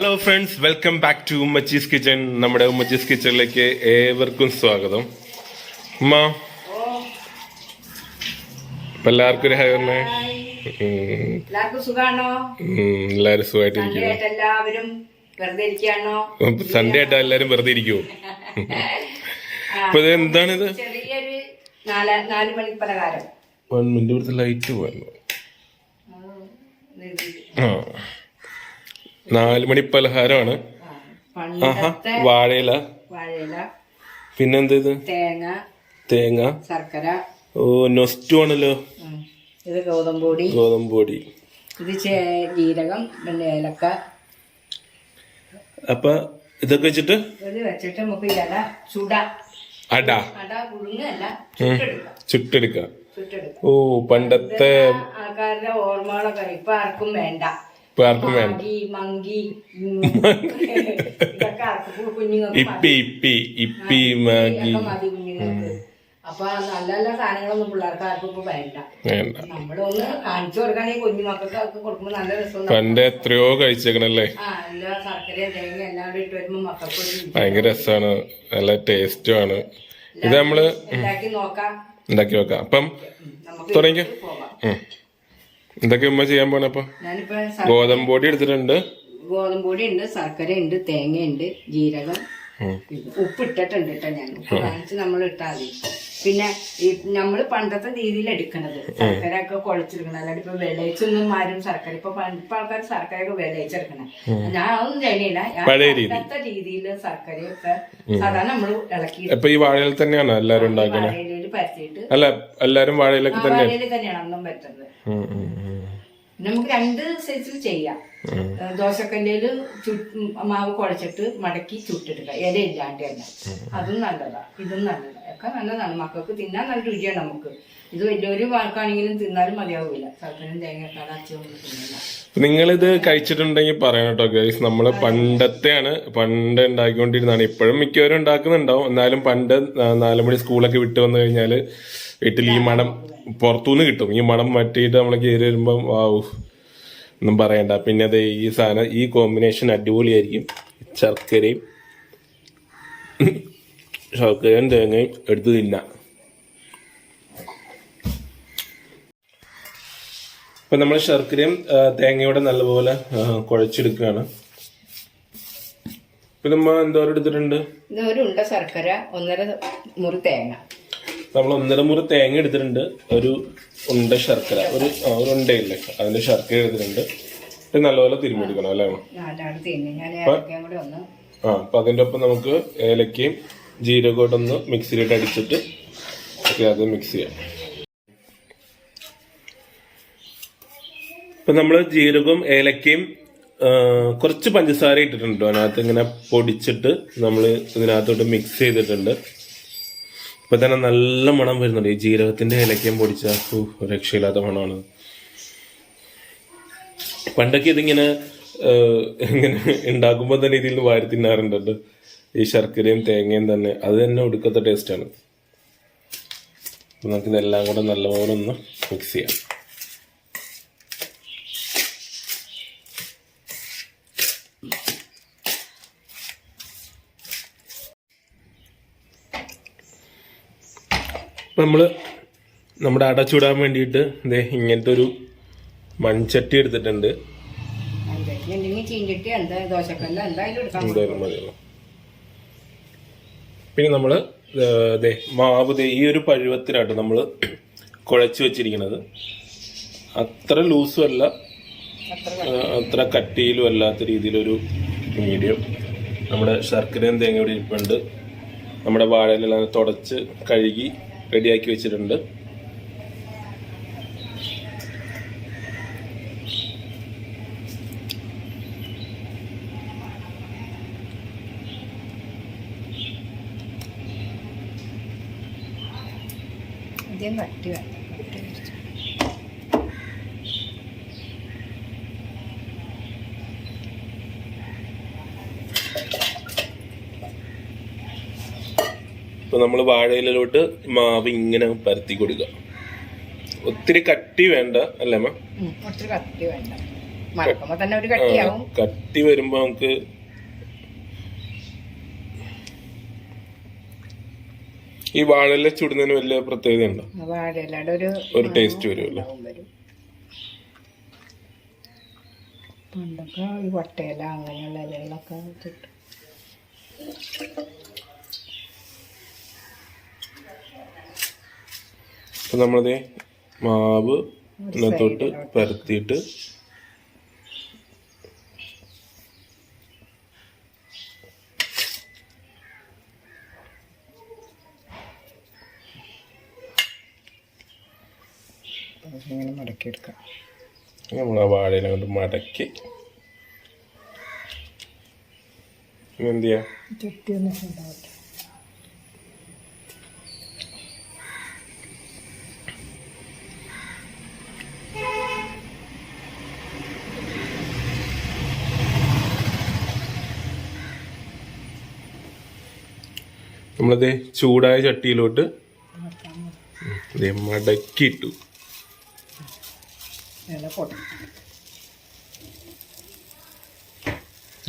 Hello friends welcome back to Ummachi's kitchen നമ്മുടെ ഉമ്മച്ചീസ് കിച്ചണിലേക്ക് ഏവർക്കും സ്വാഗതം. ഉമ്മ ഇപ്പൊ എല്ലാവർക്കും ഒരു ഹൈ എല്ലാരും സുഖമായിട്ടിരിക്കും എല്ലാവരും വെറുതെ ഇരിക്കുകയാണോ? സൺഡേ ആയിട്ട് എല്ലാവരും വെറുതെ ഇരിക്കുവോ? അപ്പൊ ഇത് എന്താണിത്? ചെറിയൊരു നാല് മണി വൺ മിനിറ്റ് ഇവിടുത്തെ ലൈറ്റ് പോയല്ലോ. ആ. നാല് മണി പലഹാരമാണ് ആഹാ വാഴയില. വാഴയില. പിന്നെന്താ ഇത് തേങ്ങ. തേങ്ങ. ശർക്കര. ഓ നൊസ്റ്റു ആണല്ലോ ഇത് ഗോതമ്പ് പൊടി ഗോതമ്പ് പൊടി ഇത് ജീരകം പിന്നെ ഏലക്ക. അപ്പൊ ഇതൊക്കെ വെച്ചിട്ട്? ഇത് വെച്ചിട്ട് നമുക്ക് ഇല ചുട. അട. അട പുഴുങ്ങല്ല ചുട്ടെടുക്കാം. ഓ പണ്ടത്തെ ആൾക്കാരുടെ ഓർമ്മകളൊക്കെ ഇപ്പൊ ആർക്കും വേണ്ട. ആർക്കും മാഗി മങ്കി ഇപ്പി ഇപ്പി ഇപ്പി മാഗി അപ്പൊ നല്ല നല്ല സാധനങ്ങളൊന്നും പിള്ളേർക്ക് ആർക്കും ഇപ്പൊ വേണ്ട. നമ്മളൊന്ന് കാണിച്ചു കൊടുക്കുകയാണെങ്കിൽ കുഞ്ഞുമക്കൾക്ക് ഒക്കെ കൊടുക്കുമ്പോ നല്ല രസം പണ്ട് എത്രയോ കഴിച്ചേക്കണല്ലേ? എല്ലാ ശർക്കര തേങ്ങ എല്ലാം ഇട്ട് വരുമ്പോ മക്കൾക്ക് ഭയങ്കര രസമാണ് നല്ല ടേസ്റ്റും ആണ്. ഇത് നമ്മൾ ഉണ്ടാക്കി നോക്കാം. ഉണ്ടാക്കി നോക്കാം. അപ്പം തുടങ്ങിക്കോ. എന്തൊക്കെ ഉമ്മ ചെയ്യാൻ പോണപ്പോ ഞാനിപ്പോ ഗോതമ്പ് പൊടി എടുത്തിട്ടുണ്ട്. ഗോതമ്പ് പൊടി ഉണ്ട് ശർക്കര ഉണ്ട് തേങ്ങ ഉണ്ട് ജീരകം ഉം. ഉപ്പ് ഇട്ടിട്ടുണ്ട് കേട്ടോ ഞാൻ. ഉപ്പ് കാണിച്ച് നമ്മൾ ഇട്ടാൽ മതി. പിന്നെ ഈ നമ്മൾ പണ്ടത്തെ രീതിയിൽ എടുക്കണത്. ശർക്കര ഒക്കെ കുഴച്ചെടുക്കണം അല്ലാണ്ട് ഇപ്പൊ വിളയിച്ചൊന്നും ആരും ശർക്കര ഇപ്പൊ പണ്ട് ഇപ്പൊ ആൾക്കാർ ശർക്കര ഒക്കെ വിളയിച്ചെടുക്കണം ഞാൻ ഒന്നും ചെയ്യണില്ല. ഞാൻ പഴയ രീതി. പണ്ടത്തെ രീതിയിൽ ശർക്കരയൊക്കെ സാധാരണ നമ്മൾ ഇളക്കി അപ്പൊ ഈ വാഴയിൽ തന്നെയാണോ എല്ലാരും പരത്തിയിട്ട് അല്ല എല്ലാരും വാഴയിലൊക്കെ തന്നെ തന്നെയാണ് ഒന്നും പറ്റുന്നത്. നമുക്ക് രണ്ട് സൈസിൽ ചെയ്യാം. ഉം. ദോശക്കല്ലിൽ മാവ് കുഴച്ചിട്ട് മടക്കി ചുട്ടെടുക്കുക ഇല ഇല്ലാണ്ട് തന്നെ അതും നല്ലതാ. ഇതും നല്ലതാ. ഒക്കെ നല്ലതാണ്. മക്കൾക്ക് തിന്നാൻ നല്ല രുചിയാണ് നമുക്ക്. ഇത് വലിയൊരു ആൾക്കാണെങ്കിലും തിന്നാലും മതിയാവില്ല സർക്കാരും തേങ്ങക്കാട് അച്ഛനും തിന്നില്ല നിങ്ങളിത് കഴിച്ചിട്ടുണ്ടെങ്കിൽ പറയണം കേട്ടോ ഗൈസ് നമ്മൾ പണ്ടത്തെയാണ് പണ്ട് ഉണ്ടാക്കിക്കൊണ്ടിരുന്നതാണ്. ഇപ്പോഴും മിക്കവരും ഉണ്ടാക്കുന്നുണ്ടാവും. എന്നാലും പണ്ട് നാലുമണി സ്കൂളൊക്കെ വിട്ടു വന്നു കഴിഞ്ഞാൽ വീട്ടിൽ ഈ മണം പുറത്തുനിന്ന് കിട്ടും. ഈ മണം മാറ്റിയിട്ട് നമ്മൾ കയറി വരുമ്പം വാവു ഒന്നും പറയണ്ട. പിന്നെ അത് ഈ സാധനം ഈ കോമ്പിനേഷൻ അടിപൊളിയായിരിക്കും. ശർക്കരയും ശർക്കരയും തേങ്ങയും എടുത്ത് തിന്നാം. ഇപ്പൊ നമ്മൾ ശർക്കരയും തേങ്ങയോടെ നല്ലപോലെ കുഴച്ചെടുക്കുകയാണ്. ഇപ്പൊ നമ്മൾ എന്തോരം എടുത്തിട്ടുണ്ട്? ഇത് ഒരു ഉണ്ട ശർക്കര ഒന്നര മുറി തേങ്ങ. നമ്മൾ ഒന്നര മുറി തേങ്ങ എടുത്തിട്ടുണ്ട്. ഒരു ഉണ്ട ശർക്കര ഒരു ഒരു ഉണ്ടയില്ലേ? അതിന്റെ ശർക്കര എടുത്തിട്ടുണ്ട്. ഇത് നല്ലപോലെ തിരുമെടുക്കണം അല്ലേ? ആ അപ്പൊ അതിന്റെ ഒപ്പം നമുക്ക് ഏലക്കയും ജീരകവും ഒന്ന് മിക്സിയിലിട്ട് അടിച്ചിട്ട് അത് മിക്സ് ചെയ്യാം. ഇപ്പൊ നമ്മൾ ജീരകവും ഏലക്കയും കുറച്ച് പഞ്ചസാര ഇട്ടിട്ടുണ്ട്. അതിനകത്ത് ഇങ്ങനെ പൊടിച്ചിട്ട് നമ്മൾ ഇതിനകത്തോട്ട് മിക്സ് ചെയ്തിട്ടുണ്ട്. ഇപ്പൊ തന്നെ നല്ല മണം വരുന്നുണ്ട്. ഈ ജീരകത്തിന്റെ ഇലക്കം പൊടിച്ച രക്ഷയില്ലാത്ത മണമാണ്. പണ്ടൊക്കെ ഇതിങ്ങനെ ഇങ്ങനെ ഉണ്ടാക്കുമ്പോൾ തന്നെ ഇതിൽ വാരി തിന്നാറുണ്ട് ഈ ശർക്കരയും തേങ്ങയും തന്നെ. അത് തന്നെ ഒടുക്കത്തെ ടേസ്റ്റാണ് നമുക്ക് ഇതെല്ലാം കൂടെ നല്ലപോലെ ഒന്ന് മിക്സ് ചെയ്യാം. ഇപ്പം നമ്മൾ നമ്മുടെ അട ചൂടാൻ വേണ്ടിയിട്ട് ഇതേ ഇങ്ങനത്തെ ഒരു മൺചട്ടി എടുത്തിട്ടുണ്ട്. പിന്നെ നമ്മൾ ദേ മാവ് ദേ ഈ ഒരു പരുവത്തിലാട്ട് നമ്മൾ കുഴച്ച് വെച്ചിരിക്കുന്നത്. അത്ര ലൂസും അല്ല അത്ര കട്ടിയിലും അല്ലാത്ത രീതിയിലൊരു മീഡിയം. നമ്മുടെ ശർക്കരയും തേങ്ങ ഇവിടെ ഇരിപ്പുണ്ട്. നമ്മുടെ വാഴയിലെല്ലാം തുടച്ച് കഴുകി റെഡിയാക്കി വെച്ചിട്ടുണ്ട്. ആദ്യം വട്ടി വേണ്ട കട്ടി കുറച്ച്. ഇപ്പൊ നമ്മൾ വാഴയിലോട്ട് മാവ് ഇങ്ങനെ പരത്തി കൊടുക്കുക. ഒത്തിരി കട്ടി വേണ്ട അല്ലേ അമ്മ ഉം, ഒത്തിരി കട്ടി വേണ്ട. കട്ടി വരുമ്പോ നമുക്ക് ഈ വാഴയില ചുടുന്നതിന് വലിയ പ്രത്യേകത ഉണ്ടോ ഒരു ടേസ്റ്റ് വരുമല്ലോ. പണ്ടൊക്കെ ഈ വട്ടയില അങ്ങനെയുള്ള ഇലകളൊക്കെ അപ്പൊ നമ്മളത് മാവ് ഇതിനകത്തോട്ട് പരത്തിയിട്ട് ഇങ്ങനെ മടക്കിയെടുക്കാം. നമ്മൾ ആ വാഴയില കൊണ്ട് മടക്കി എന്തിയാ എന്ത് ചെയ്യാ ചുറ്റി ഒന്ന് ഉണ്ടാവട്ടെ നമ്മളത് ചൂടായ ചട്ടിയിലോട്ട് മടക്കിയിട്ടു.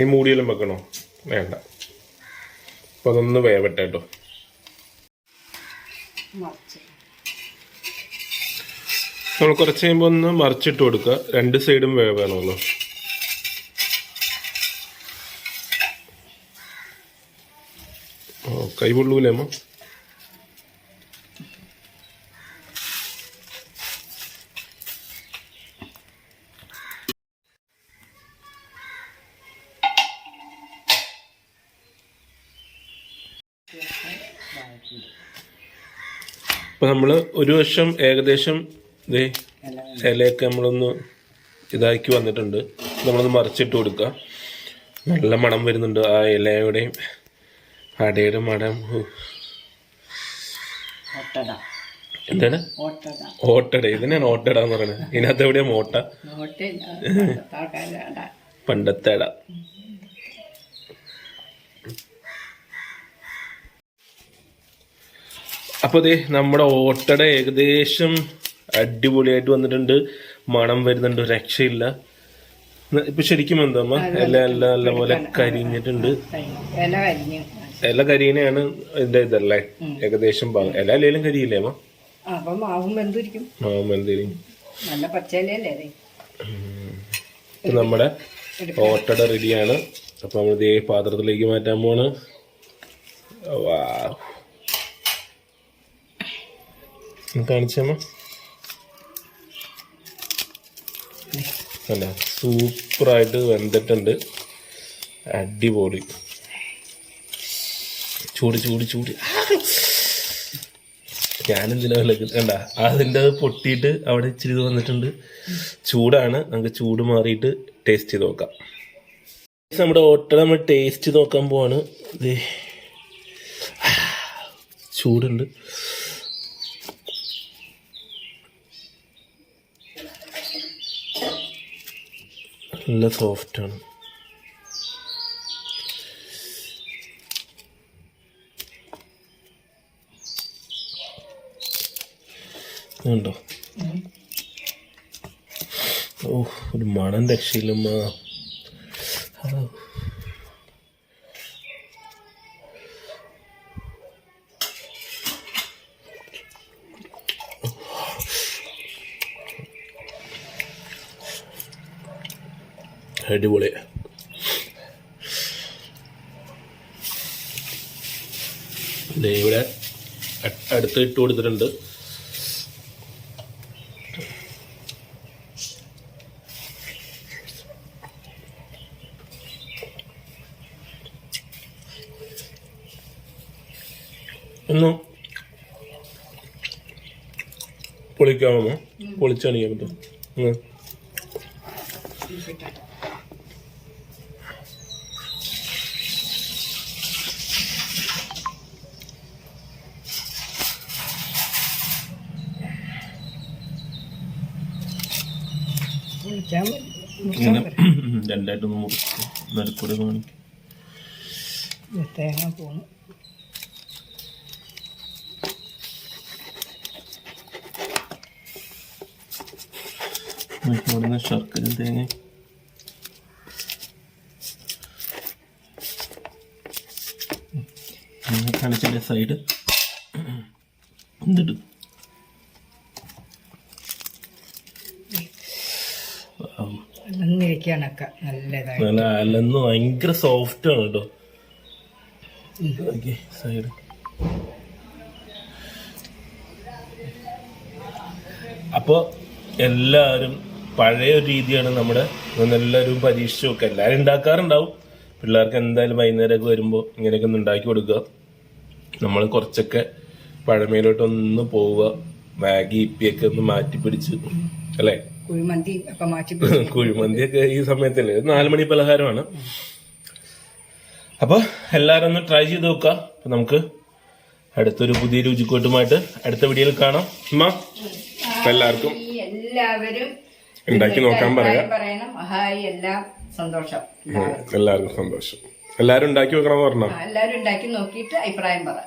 ഈ മൂടിയെല്ലാം വെക്കണോ? വേണ്ട. അപ്പൊ അതൊന്ന് വേവട്ടെ കേട്ടോ നമ്മൾ കുറച്ച് കഴിയുമ്പോൾ ഒന്ന് മറിച്ചിട്ട് കൊടുക്കുക രണ്ട് സൈഡും വേവണമല്ലോ. കൈ പൊള്ളൂലേമ്മ അപ്പൊ നമ്മൾ ഒരു വർഷം ഏകദേശം ഇല ഇലയൊക്കെ നമ്മളൊന്ന് ഇതാക്കി വന്നിട്ടുണ്ട്. നമ്മളൊന്ന് മറിച്ചിട്ട് കൊടുക്കുക നല്ല മണം വരുന്നുണ്ട് ആ ഇലയുടെയും അടയുടെ മടം. എന്താണ്? ഓട്ടട. ഇതിനാണ് ഓട്ടട എന്ന് പറയുന്നത് ഇതിനകത്ത് എവിടെയാ മോട്ട? പണ്ടത്തെ അട അപ്പൊ ദേ നമ്മുടെ ഓട്ടട ഏകദേശം അടിപൊളിയായിട്ട് വന്നിട്ടുണ്ട്. മണം വരുന്നുണ്ട്. രക്ഷയില്ല. ഇപ്പൊ ശരിക്കും എന്താ അമ്മ? എല്ലാം എല്ലാം നല്ല പോലെ കരിഞ്ഞിട്ടുണ്ട്. ഇല കരിയാണ് എന്റെ കരിയനെയാണ് ഇതിന്റെ ഇതല്ലേ? ഏകദേശം ഭാഗം ഇല അല്ലെങ്കിലും കരിയില്ലേ അമ്മ? അപ്പം മാവും വെന്തിരിക്കും. മാവും എന്തേലും നല്ല പച്ചയിലല്ലേ അതെ? നമ്മുടെ ഓട്ടട റെഡിയാണ്. അപ്പൊ നമ്മൾ ഇതേ പാത്രത്തിലേക്ക് മാറ്റാൻ പോണ് കാണിച്ചമ്മ അല്ല സൂപ്പറായിട്ട് വെന്തിട്ടുണ്ട്. അടിപൊളി. ചൂട് ചൂട് ചൂട്. ഞാനെന്തിനാ കണ്ട. അതിന്റെ അത് പൊട്ടിയിട്ട് അവിടെ ഇച്ചിരി വന്നിട്ടുണ്ട്. ചൂടാണ്. നമുക്ക് ചൂട് മാറിയിട്ട് ടേസ്റ്റ് ചെയ്ത് നോക്കാം. നമ്മുടെ ഓട്ട നമ്മൾ ടേസ്റ്റ് നോക്കാൻ പോവാണ്. ചൂടുണ്ട്. നല്ല സോഫ്റ്റാണ് ഉണ്ടോ ഓ ഒരു മണം രക്ഷയില്ലമ്മ. അടിപൊളി. ഇവിടെ അടുത്ത് ഇട്ട് കൊടുത്തിട്ടുണ്ട് ഒന്ന് പൊളിക്കാമോ പൊളിച്ചണിക്കാൻ പറ്റും ഉം. വിളിക്കാൻ ഇങ്ങനെ രണ്ടായിട്ടൊന്ന് മുറിച്ച്. കാണിക്കും. തേങ്ങ ഇവിടുന്ന് ശർക്കര തേങ്ങ കാണിച്ചില്ല സൈഡ് എന്തിട്ടു ഭയങ്കര സോഫ്റ്റ് ആണ് കേട്ടോ സൈഡ്. അപ്പോ എല്ലാരും പഴയ ഒരു രീതിയാണ് നമ്മുടെ നല്ലൊരു എല്ലാവരും പരീക്ഷിച്ച് നോക്കുക എല്ലാവരും ഉണ്ടാക്കാറുണ്ടാവും. പിള്ളേർക്ക് എന്തായാലും വൈകുന്നേരമൊക്കെ വരുമ്പോൾ ഇങ്ങനെയൊക്കെ ഒന്ന് ഉണ്ടാക്കി കൊടുക്കുക. നമ്മൾ കുറച്ചൊക്കെ പഴമയിലോട്ടൊന്ന് പോവുക. മാഗി ഇപ്പിയൊക്കെ ഒന്ന് മാറ്റി പിടിച്ച് അല്ലേ? കുഴിമന്തി ഒക്കെ മാറ്റി ഈ സമയത്തല്ലേ? നാലുമണി നാല് മണി പലഹാരമാണ്. അപ്പൊ എല്ലാരും ഒന്ന് ട്രൈ ചെയ്ത് നോക്ക നമുക്ക് അടുത്തൊരു പുതിയ രുചിക്കൂട്ടുമായിട്ട് അടുത്ത വീഡിയോയിൽ കാണാം. എല്ലാവർക്കും എല്ലാവരും ഉണ്ടാക്കി നോക്കാൻ പറയാം. ഹായ് എല്ലാം സന്തോഷം. എല്ലാവർക്കും സന്തോഷം. എല്ലാരും ഉണ്ടാക്കി വെക്കണം പറഞ്ഞോ? എല്ലാരും ഉണ്ടാക്കി നോക്കിയിട്ട് അഭിപ്രായം പറ.